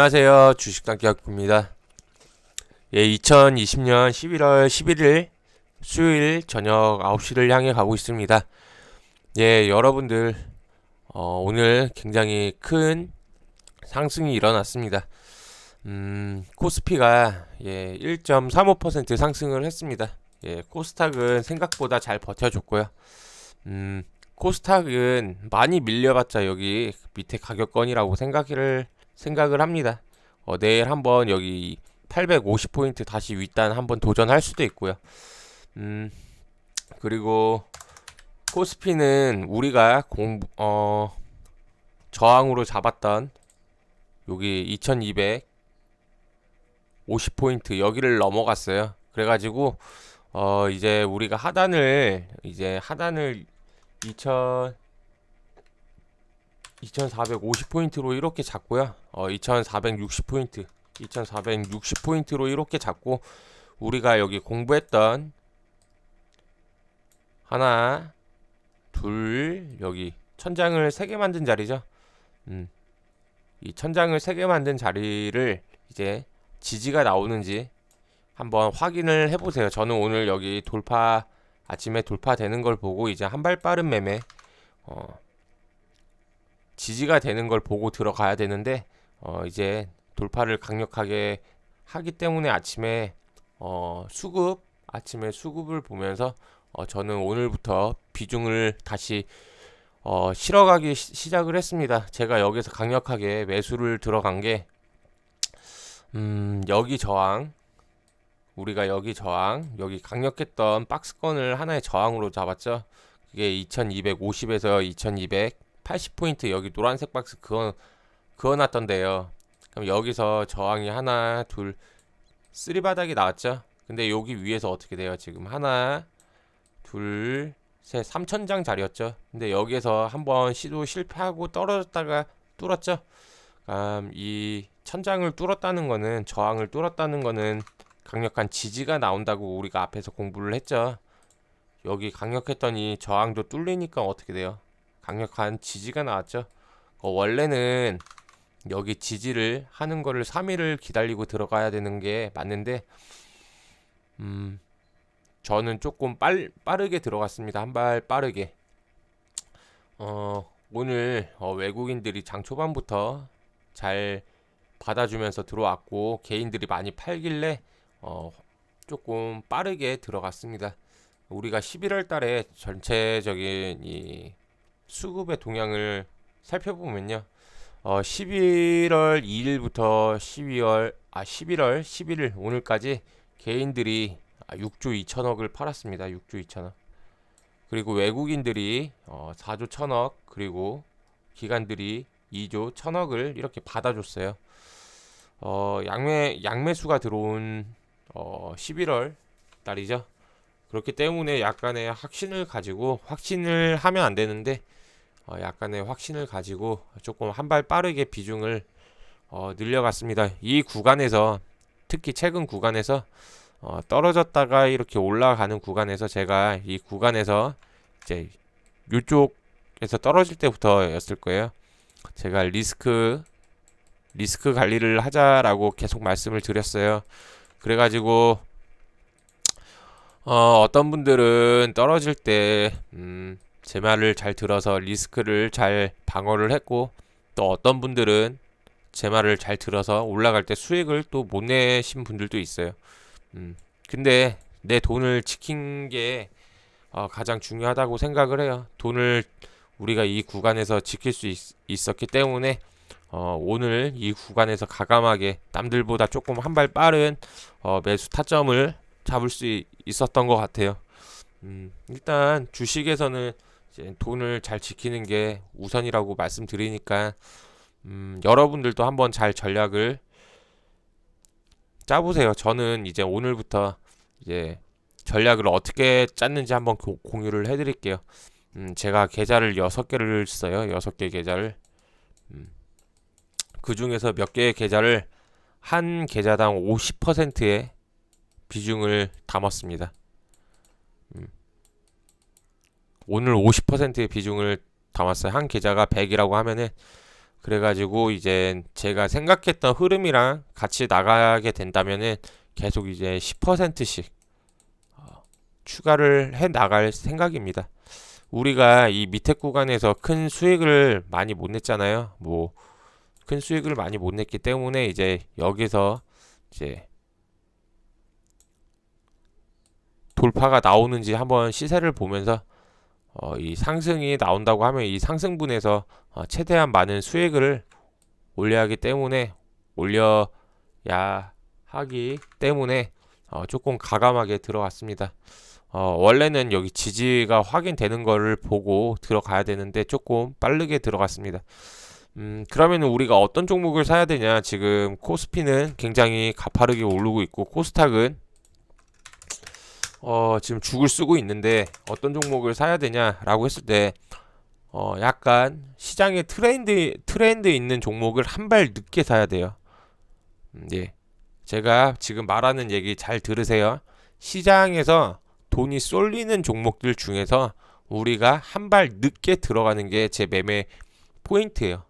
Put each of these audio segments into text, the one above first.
안녕하세요. 주식단기학부입니다. 예, 2020년 11월 11일 수요일 저녁 9시를 향해 가고 있습니다. 예, 여러분들 어, 오늘 굉장히 큰 상승이 일어났습니다. 음, 코스피가 예, 1.35% 상승을 했습니다. 예, 코스닥은 생각보다 잘 버텨줬고요. 음, 코스닥은 많이 밀려봤자 여기 밑에 가격권이라고 생각을 생각을 합니다. 어, 내일 한번 여기 850포인트 다시 윗단 한번 도전할 수도 있고요. 음, 그리고 코스피는 우리가 공, 어, 저항으로 잡았던 여기 2250포인트 여기를 넘어갔어요. 그래가지고, 어, 이제 우리가 하단을, 이제 하단을 2000, 2450포인트로 이렇게 잡고요. 어, 2460포인트, 2460포인트로 이렇게 잡고 우리가 여기 공부했던 하나, 둘, 여기 천장을 세개 만든 자리죠. 음. 이 천장을 세개 만든 자리를 이제 지지가 나오는지 한번 확인을 해보세요. 저는 오늘 여기 돌파 아침에 돌파되는 걸 보고 이제 한 발 빠른 매매 어, 지지가 되는 걸 보고 들어가야 되는데 어, 이제 돌파를 강력하게 하기 때문에 아침에 어, 수급 아침에 수급을 보면서 어, 저는 오늘부터 비중을 다시 어, 실어가기 시, 시작을 했습니다. 제가 여기서 강력하게 매수를 들어간 게 음, 여기 저항 우리가 여기 저항 여기 강력했던 박스권을 하나의 저항으로 잡았죠. 그게 2250에서 2280포인트 여기 노란색 박스 그어 그어놨던데요. 그럼 여기서 저항이 하나 둘 쓰리 바닥이 나왔죠. 근데 여기 위에서 어떻게 돼요? 지금 하나 둘 셋 3천장 자리였죠. 근데 여기에서 한번 시도 실패하고 떨어졌다가 뚫었죠. 음, 이 천장을 뚫었다는 거는 저항을 뚫었다는 거는 강력한 지지가 나온다고 우리가 앞에서 공부를 했죠. 여기 강력했던 이 저항도 뚫리니까 어떻게 돼요? 강력한 지지가 나왔죠. 어, 원래는 여기 지지를 하는 거를 3일을 기다리고 들어가야 되는 게 맞는데 음 저는 조금 빨, 빠르게 들어갔습니다. 한 발 빠르게. 어, 오늘 어, 외국인들이 장 초반부터 잘 받아주면서 들어왔고 개인들이 많이 팔길래 어, 조금 빠르게 들어갔습니다. 우리가 11월 달에 전체적인 이 수급의 동향을 살펴보면요. 어, 11월 2일부터 12월 아 11월 11일 오늘까지 개인들이 6조 2천억을 팔았습니다. 6조 2천억. 그리고 외국인들이 어, 4조 1천억 그리고 기관들이 2조 1천억을 이렇게 받아줬어요. 어, 양매 양매수가 들어온 어, 11월 달이죠. 그렇기 때문에 약간의 확신을 가지고 확신을 하면 안 되는데 어, 약간의 확신을 가지고 조금 한 발 빠르게 비중을 어, 늘려갔습니다. 이 구간에서 특히 최근 구간에서 어, 떨어졌다가 이렇게 올라가는 구간에서 제가 이 구간에서 이제 이쪽에서 떨어질 때부터였을 거예요. 제가 리스크 리스크 관리를 하자라고 계속 말씀을 드렸어요. 그래가지고 어, 어떤 분들은 떨어질 때 음, 제 말을 잘 들어서 리스크를 잘 방어를 했고 또 어떤 분들은 제 말을 잘 들어서 올라갈 때 수익을 또 못 내신 분들도 있어요. 음, 근데 내 돈을 지킨 게 어, 가장 중요하다고 생각을 해요. 돈을 우리가 이 구간에서 지킬 수 있, 었기 때문에 어, 오늘 이 구간에서 가감하게 남들보다 조금 한 발 빠른 어, 매수 타점을 잡을 수 있, 있었던 것 같아요. 음, 일단 주식에서는 이제 돈을 잘 지키는 게 우선이라고 말씀드리니까 음, 여러분들도 한번 잘 전략을 짜보세요. 저는 이제 오늘부터 이제 전략을 어떻게 짰는지 한번 고, 공유를 해드릴게요. 음, 제가 계좌를 6개를 써요. 6개 계좌를. 음, 그 중에서 몇 개의 계좌를 한 계좌당 50%의 비중을 담았습니다. 음, 오늘 50%의 비중을 담았어요. 한 계좌가 100이라고 하면은 그래가지고 이제 제가 생각했던 흐름이랑 같이 나가게 된다면은 계속 이제 10%씩 어, 추가를 해 나갈 생각입니다. 우리가 이 밑에 구간에서 큰 수익을 많이 못 냈잖아요. 뭐 큰 수익을 많이 못 냈기 때문에 이제 여기서 이제 돌파가 나오는지 한번 시세를 보면서 어, 이 상승이 나온다고 하면 이 상승분에서 어, 최대한 많은 수익을 올려야 하기 때문에 올려야 하기 때문에 어, 조금 가감하게 들어갔습니다. 어, 원래는 여기 지지가 확인되는 거를 보고 들어가야 되는데 조금 빠르게 들어갔습니다. 음, 그러면 우리가 어떤 종목을 사야 되냐? 지금 코스피는 굉장히 가파르게 오르고 있고 코스닥은 어, 지금 죽을 쓰고 있는데 어떤 종목을 사야 되냐라고 했을 때 어, 약간 시장에 트렌드 트렌드 있는 종목을 한 발 늦게 사야 돼요. 음, 예. 제가 지금 말하는 얘기 잘 들으세요. 시장에서 돈이 쏠리는 종목들 중에서 우리가 한 발 늦게 들어가는 게 제 매매 포인트예요.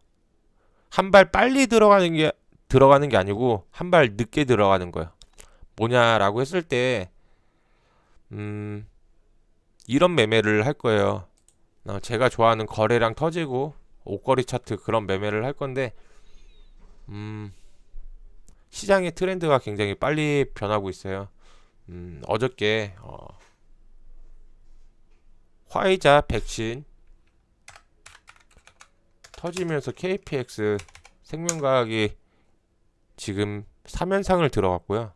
한 발 빨리 들어가는 게 들어가는 게 아니고 한 발 늦게 들어가는 거예요. 뭐냐라고 했을 때 음, 이런 매매를 할 거예요. 어, 제가 좋아하는 거래량 터지고 옷걸이 차트 그런 매매를 할 건데 음, 시장의 트렌드가 굉장히 빨리 변하고 있어요. 음, 어저께 어, 화이자 백신 터지면서 KPX 생명과학이 지금 3연상을 들어갔고요.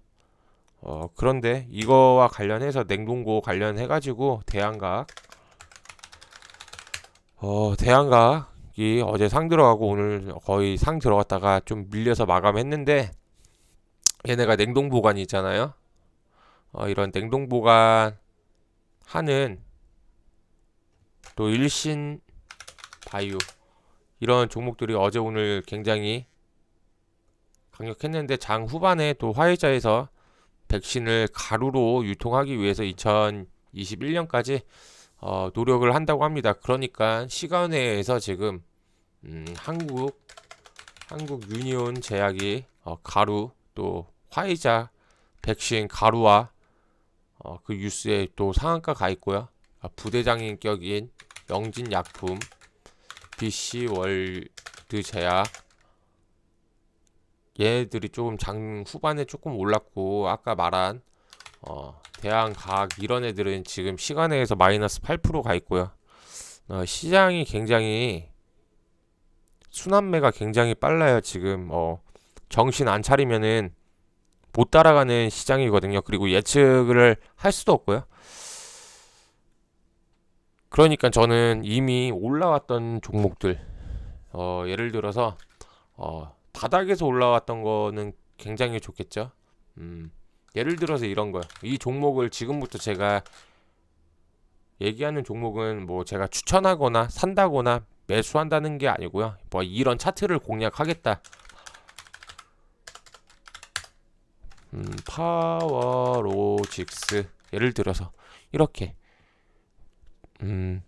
어, 그런데 이거와 관련해서 냉동고 관련해가지고 대한각 어, 대한각이 어제 상 들어가고 오늘 거의 상 들어갔다가 좀 밀려서 마감했는데 얘네가 냉동 보관이 있잖아요. 어, 이런 냉동 보관 하는 또 일신 바이오 이런 종목들이 어제 오늘 굉장히 강력했는데 장 후반에 또 화이자에서 백신을 가루로 유통하기 위해서 2021년까지 어, 노력을 한다고 합니다. 그러니까 시간외에서 지금 음, 한국 한국 유니온 제약이 어, 가루 또 화이자 백신 가루와 어, 그 뉴스에 또 상한가 가 있고요. 아, 부대장인 격인 영진약품, BC 월드 제약 얘들이 조금 장 후반에 조금 올랐고 아까 말한 어, 대한과학 이런 애들은 지금 시간에서 마이너스 8%가 있고요. 어, 시장이 굉장히 순환매가 굉장히 빨라요. 지금 어, 정신 안 차리면은 못 따라가는 시장이거든요. 그리고 예측을 할 수도 없고요. 그러니까 저는 이미 올라왔던 종목들 어, 예를 들어서 어, 바닥에서 올라왔던 거는 굉장히 좋겠죠. 음, 예를 들어서 이런 거요. 이 종목을 지금부터 제가 얘기하는 종목은 뭐 제가 추천하거나 산다거나 매수한다는 게 아니고요. 뭐 이런 차트를 공략하겠다. 음, 파워로직스 예를 들어서 이렇게 음,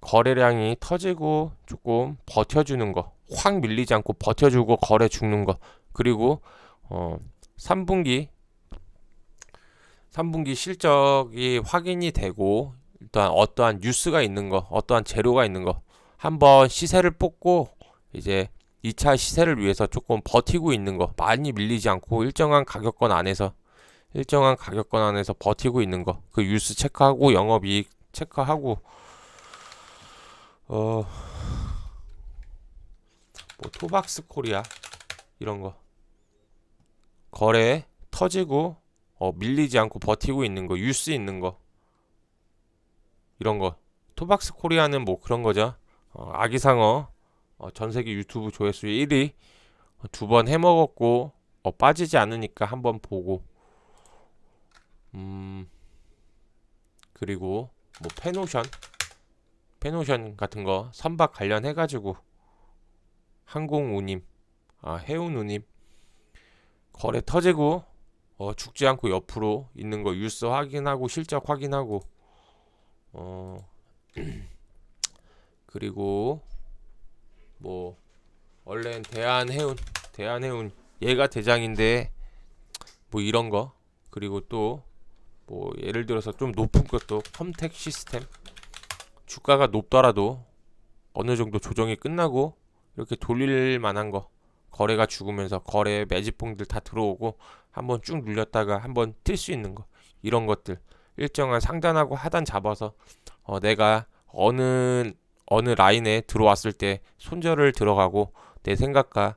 거래량이 터지고 조금 버텨주는 거, 확 밀리지 않고 버텨주고 거래 죽는 거, 그리고 어, 3분기 3분기 실적이 확인이 되고 일단 어떠한 뉴스가 있는 거, 어떠한 재료가 있는 거 한번 시세를 뽑고 이제 2차 시세를 위해서 조금 버티고 있는 거 많이 밀리지 않고 일정한 가격권 안에서 일정한 가격권 안에서 버티고 있는 거 그 뉴스 체크하고 영업이익 체크하고 어, 뭐 토박스 코리아 이런 거. 거래 터지고 어, 밀리지 않고 버티고 있는 거 뉴스 있는 거. 이런 거. 토박스 코리아는 뭐 그런 거죠. 어, 아기상어 어, 전 세계 유튜브 조회수 1위. 두번 해먹었고 어, 빠지지 않으니까 한번 보고. 음 그리고 뭐 페노션. 페노션 같은 거 선박 관련해 가지고 항공우님 아 해운우님 거래 터지고 어, 죽지 않고 옆으로 있는 거 뉴스 확인하고 실적 확인하고 어 그리고 뭐 원래는 대한해운 대한해운 얘가 대장인데 뭐 이런 거. 그리고 또 뭐 예를 들어서 좀 높은 것도 컴택 시스템. 주가가 높더라도 어느 정도 조정이 끝나고 이렇게 돌릴 만한 거 거래가 죽으면서 거래 매집봉들 다 들어오고 한번 쭉 눌렸다가 한번 뛸수 있는 거 이런 것들. 일정한 상단하고 하단 잡아서 어 내가 어느 어느 라인에 들어왔을 때 손절을 들어가고 내 생각과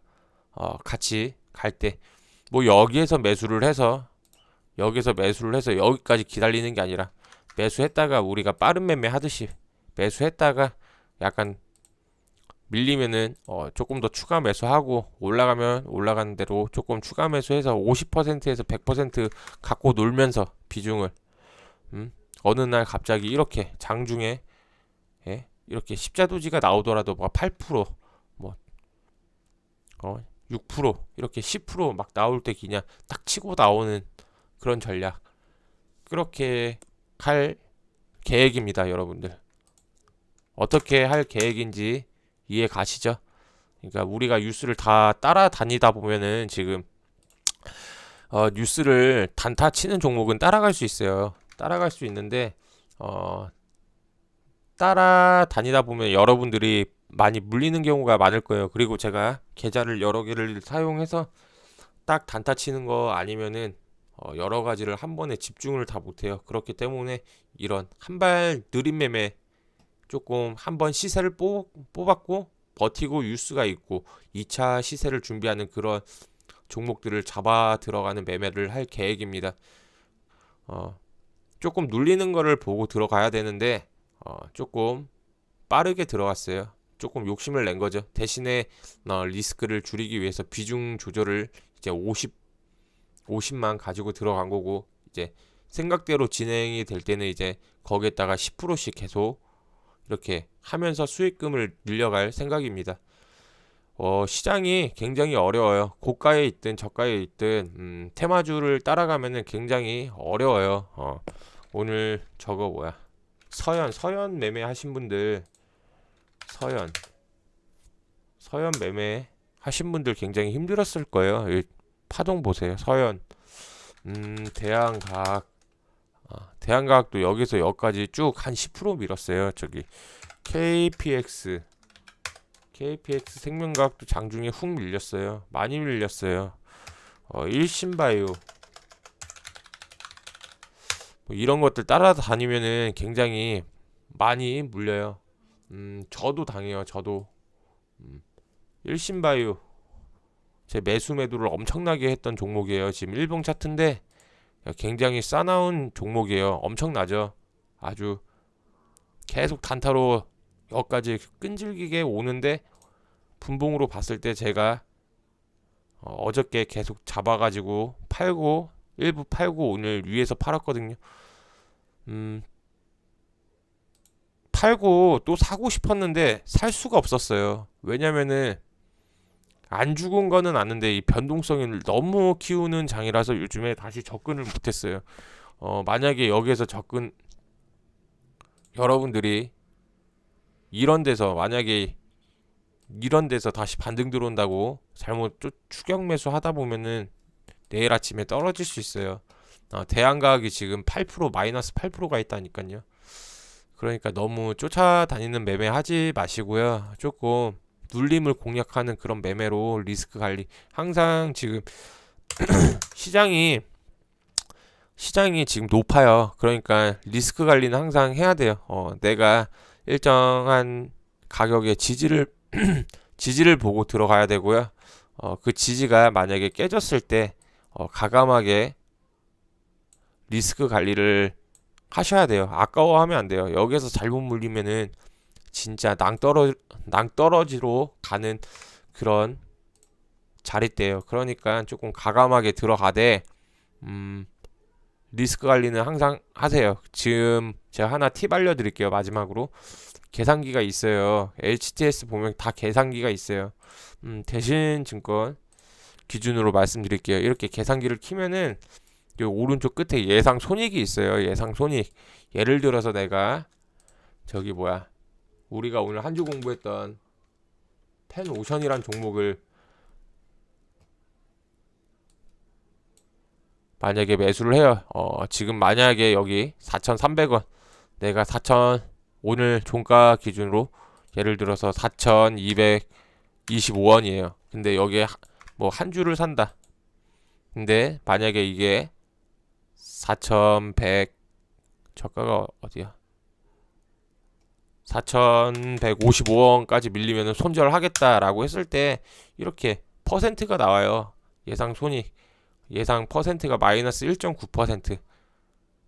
어 같이 갈 때 뭐 여기에서 매수를 해서 여기서 매수를 해서 여기까지 기다리는 게 아니라 매수했다가 우리가 빠른 매매 하듯이 매수했다가 약간 밀리면은 어 조금 더 추가 매수하고 올라가면 올라가는 대로 조금 추가 매수해서 50%에서 100% 갖고 놀면서 비중을 음 어느 날 갑자기 이렇게 장중에 예? 이렇게 십자도지가 나오더라도 뭐 막8%뭐 어, 6% 이렇게 10%막 나올 때 그냥 딱 치고 나오는 그런 전략 그렇게 할 계획입니다, 여러분들. 어떻게 할 계획인지 이해 가시죠? 그러니까 우리가 뉴스를 다 따라다니다 보면은 지금 어, 뉴스를 단타 치는 종목은 따라갈 수 있어요. 따라갈 수 있는데 어, 따라다니다 보면 여러분들이 많이 물리는 경우가 많을 거예요. 그리고 제가 계좌를 여러 개를 사용해서 딱 단타 치는 거 아니면은 어, 여러 가지를 한 번에 집중을 다 못해요. 그렇기 때문에 이런 한 발 느린 매매 조금 한번 시세를 뽑, 뽑았고 버티고 유수가 있고 2차 시세를 준비하는 그런 종목들을 잡아 들어가는 매매를 할 계획입니다. 어, 조금 눌리는 거를 보고 들어가야 되는데 어, 조금 빠르게 들어갔어요. 조금 욕심을 낸 거죠. 대신에 어, 리스크를 줄이기 위해서 비중 조절을 이제 50 50만 가지고 들어간 거고 이제 생각대로 진행이 될 때는 이제 거기에다가 10%씩 계속 이렇게 하면서 수익금을 늘려갈 생각입니다. 어, 시장이 굉장히 어려워요. 고가에 있든 저가에 있든 음, 테마주를 따라가면은 굉장히 어려워요. 어, 오늘 저거 뭐야? 서연 서연 매매 하신 분들 서연 서연 매매 하신 분들 굉장히 힘들었을 거예요. 파동 보세요. 서연. 음, 대한과학. 아, 대한과학도 여기서 여기까지 쭉 한 10% 밀었어요. 저기 KPX. KPX 생명과학도 장중에 훅 밀렸어요. 많이 밀렸어요. 어, 일신바이오. 뭐 이런 것들 따라다니면은 굉장히 많이 물려요. 음, 저도 당해요. 저도. 음, 일신바이오. 제 매수 매도를 엄청나게 했던 종목이에요. 지금 일봉 차트인데 굉장히 싸나운 종목이에요. 엄청나죠. 아주 계속 단타로 여기까지 끈질기게 오는데 분봉으로 봤을 때 제가 어, 어저께 계속 잡아가지고 팔고 일부 팔고 오늘 위에서 팔았거든요. 음, 팔고 또 사고 싶었는데 살 수가 없었어요. 왜냐면은 안 죽은 거는 아는데 이 변동성을 너무 키우는 장이라서 요즘에 다시 접근을 못했어요. 어, 만약에 여기에서 접근 여러분들이 이런 데서 만약에 이런 데서 다시 반등 들어온다고 잘못 추격 매수 하다 보면은 내일 아침에 떨어질 수 있어요. 어, 대한가학이 지금 8% 마이너스 8%가 있다니까요. 그러니까 너무 쫓아다니는 매매 하지 마시고요. 조금 눌림을 공략하는 그런 매매로 리스크 관리 항상 지금 시장이 시장이 지금 높아요. 그러니까 리스크 관리는 항상 해야 돼요. 어, 내가 일정한 가격의 지지를 지지를 보고 들어가야 되고요. 어, 그 지지가 만약에 깨졌을 때 어, 가감하게 리스크 관리를 하셔야 돼요. 아까워하면 안 돼요. 여기에서 잘못 물리면은 진짜 낭떠러 낭떠러지로 가는 그런 자리대요. 그러니까 조금 가감하게 들어가되 음 리스크 관리는 항상 하세요. 지금 제가 하나 팁 알려드릴게요. 마지막으로 계산기가 있어요. HTS 보면 다 계산기가 있어요. 음, 대신 증권 기준으로 말씀드릴게요. 이렇게 계산기를 키면은 요 오른쪽 끝에 예상 손익이 있어요. 예상 손익. 예를 들어서 내가 저기 뭐야 우리가 오늘 한 주 공부했던 펜오션이란 종목을 만약에 매수를 해요. 어, 지금 만약에 여기 4,300원 내가 4,000 오늘 종가 기준으로 예를 들어서 4,225원이에요. 근데 여기에 뭐 한 주를 산다. 근데 만약에 이게 4,100 저가가 어디야? 4,155원까지 밀리면 손절하겠다라고 했을 때 이렇게 퍼센트가 나와요. 예상 손익 예상 퍼센트가 마이너스 1.9%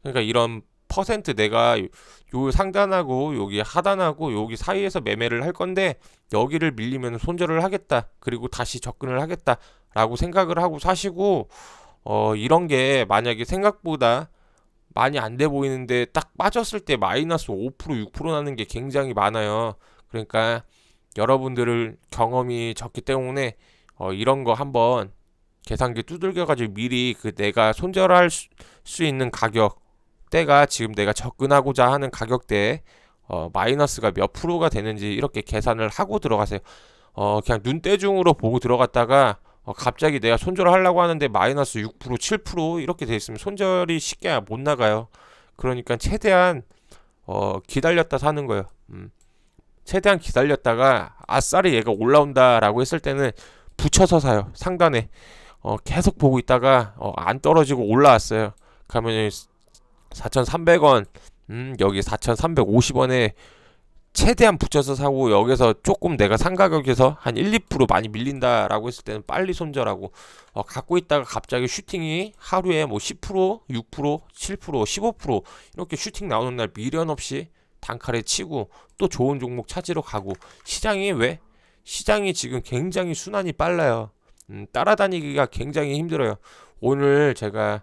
그러니까 이런 퍼센트 내가 요- 요 상단하고 여기 하단하고 여기 사이에서 매매를 할 건데 여기를 밀리면 손절을 하겠다 그리고 다시 접근을 하겠다라고 생각을 하고 사시고 어 이런 게 만약에 생각보다 많이 안 돼 보이는데 딱 빠졌을 때 마이너스 5% 6% 나는 게 굉장히 많아요 그러니까 여러분들을 경험이 적기 때문에 어 이런 거 한번 계산기 두들겨 가지고 미리 그 내가 손절할 수, 수 있는 가격 때가 지금 내가 접근하고자 하는 가격대에 어, 마이너스가 몇 프로가 되는지 이렇게 계산을 하고 들어가세요. 어, 그냥 눈대중으로 보고 들어갔다가 어, 갑자기 내가 손절을 하려고 하는데 마이너스 6% 7% 이렇게 돼 있으면 손절이 쉽게 못 나가요. 그러니까 최대한 어, 기다렸다 사는 거예요. 음. 최대한 기다렸다가 아싸리 얘가 올라온다라고 했을 때는 붙여서 사요. 상단에 어, 계속 보고 있다가 어, 안 떨어지고 올라왔어요. 그러면 4,300원, 음, 여기 4,350원에 최대한 붙여서 사고 여기서 조금 내가 산 가격에서 한 1, 2% 많이 밀린다라고 했을 때는 빨리 손절하고 어, 갖고 있다가 갑자기 슈팅이 하루에 뭐 10%, 6%, 7%, 15% 이렇게 슈팅 나오는 날 미련 없이 단칼에 치고 또 좋은 종목 찾으러 가고 시장이 왜? 시장이 지금 굉장히 순환이 빨라요. 음, 따라다니기가 굉장히 힘들어요. 오늘 제가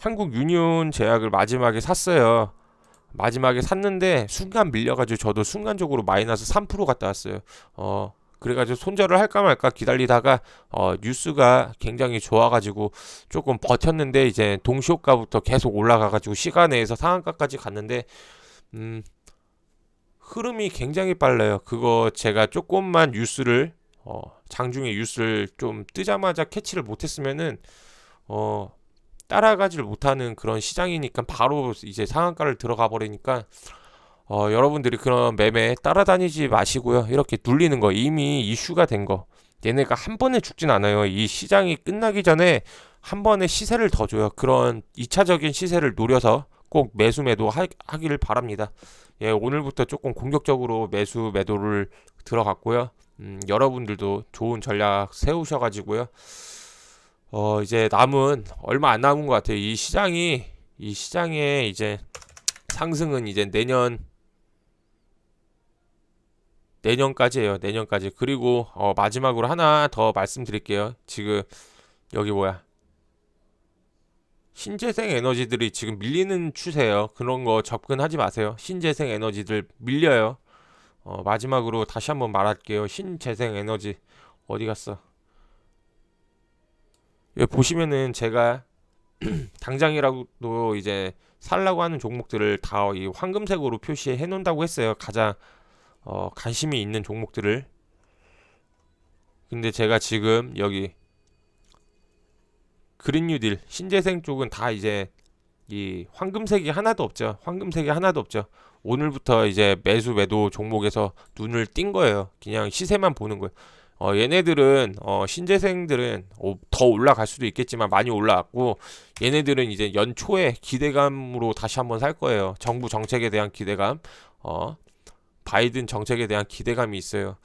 한국 유니온 제약을 마지막에 샀어요. 마지막에 샀는데 순간 밀려가지고 저도 순간적으로 마이너스 3% 갔다 왔어요. 어 그래가지고 손절을 할까 말까 기다리다가 어 뉴스가 굉장히 좋아가지고 조금 버텼는데 이제 동시효과부터 계속 올라가가지고 시간 내에서 상한가까지 갔는데 음 흐름이 굉장히 빨라요. 그거 제가 조금만 뉴스를 어 장중에 뉴스를 좀 뜨자마자 캐치를 못했으면은 어 따라가지를 못하는 그런 시장이니까 바로 이제 상한가를 들어가 버리니까 어, 여러분들이 그런 매매 따라다니지 마시고요. 이렇게 눌리는 거 이미 이슈가 된 거. 얘네가 한 번에 죽진 않아요. 이 시장이 끝나기 전에 한 번에 시세를 더 줘요. 그런 2차적인 시세를 노려서 꼭 매수 매도 하, 하기를 바랍니다. 예, 오늘부터 조금 공격적으로 매수 매도를 들어갔고요. 음, 여러분들도 좋은 전략 세우셔가지고요. 어, 이제 남은 얼마 안 남은 것 같아요. 이 시장이 이 시장의 이제 상승은 이제 내년 내년까지예요. 내년까지. 그리고 어, 마지막으로 하나 더 말씀드릴게요. 지금 여기 뭐야? 신재생 에너지들이 지금 밀리는 추세예요. 그런 거 접근하지 마세요. 신재생 에너지들 밀려요. 어, 마지막으로 다시 한번 말할게요. 신재생 에너지 어디 갔어? 여기 보시면은 제가 당장이라도 이제 살라고 하는 종목들을 다 이 황금색으로 표시해 놓는다고 했어요. 가장 어, 관심이 있는 종목들을. 근데 제가 지금 여기 그린 뉴딜 신재생 쪽은 다 이제 이 황금색이 하나도 없죠. 황금색이 하나도 없죠. 오늘부터 이제 매수 매도 종목에서 눈을 띈 거예요. 그냥 시세만 보는 거예요. 어, 얘네들은 어, 신재생들은 어, 더 올라갈 수도 있겠지만 많이 올라왔고 얘네들은 이제 연초에 기대감으로 다시 한번 살 거예요. 정부 정책에 대한 기대감, 어, 바이든 정책에 대한 기대감이 있어요.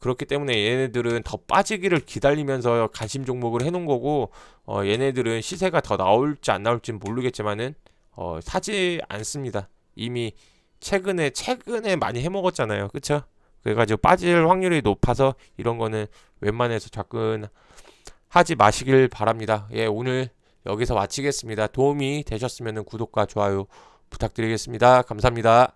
그렇기 때문에 얘네들은 더 빠지기를 기다리면서 관심 종목을 해놓은 거고 어, 얘네들은 시세가 더 나올지 안 나올지는 모르겠지만은 어, 사지 않습니다. 이미 최근에 최근에 많이 해먹었잖아요. 그쵸? 그래가지고 빠질 확률이 높아서 이런 거는 웬만해서 접근하지 마시길 바랍니다. 예, 오늘 여기서 마치겠습니다. 도움이 되셨으면 구독과 좋아요 부탁드리겠습니다. 감사합니다.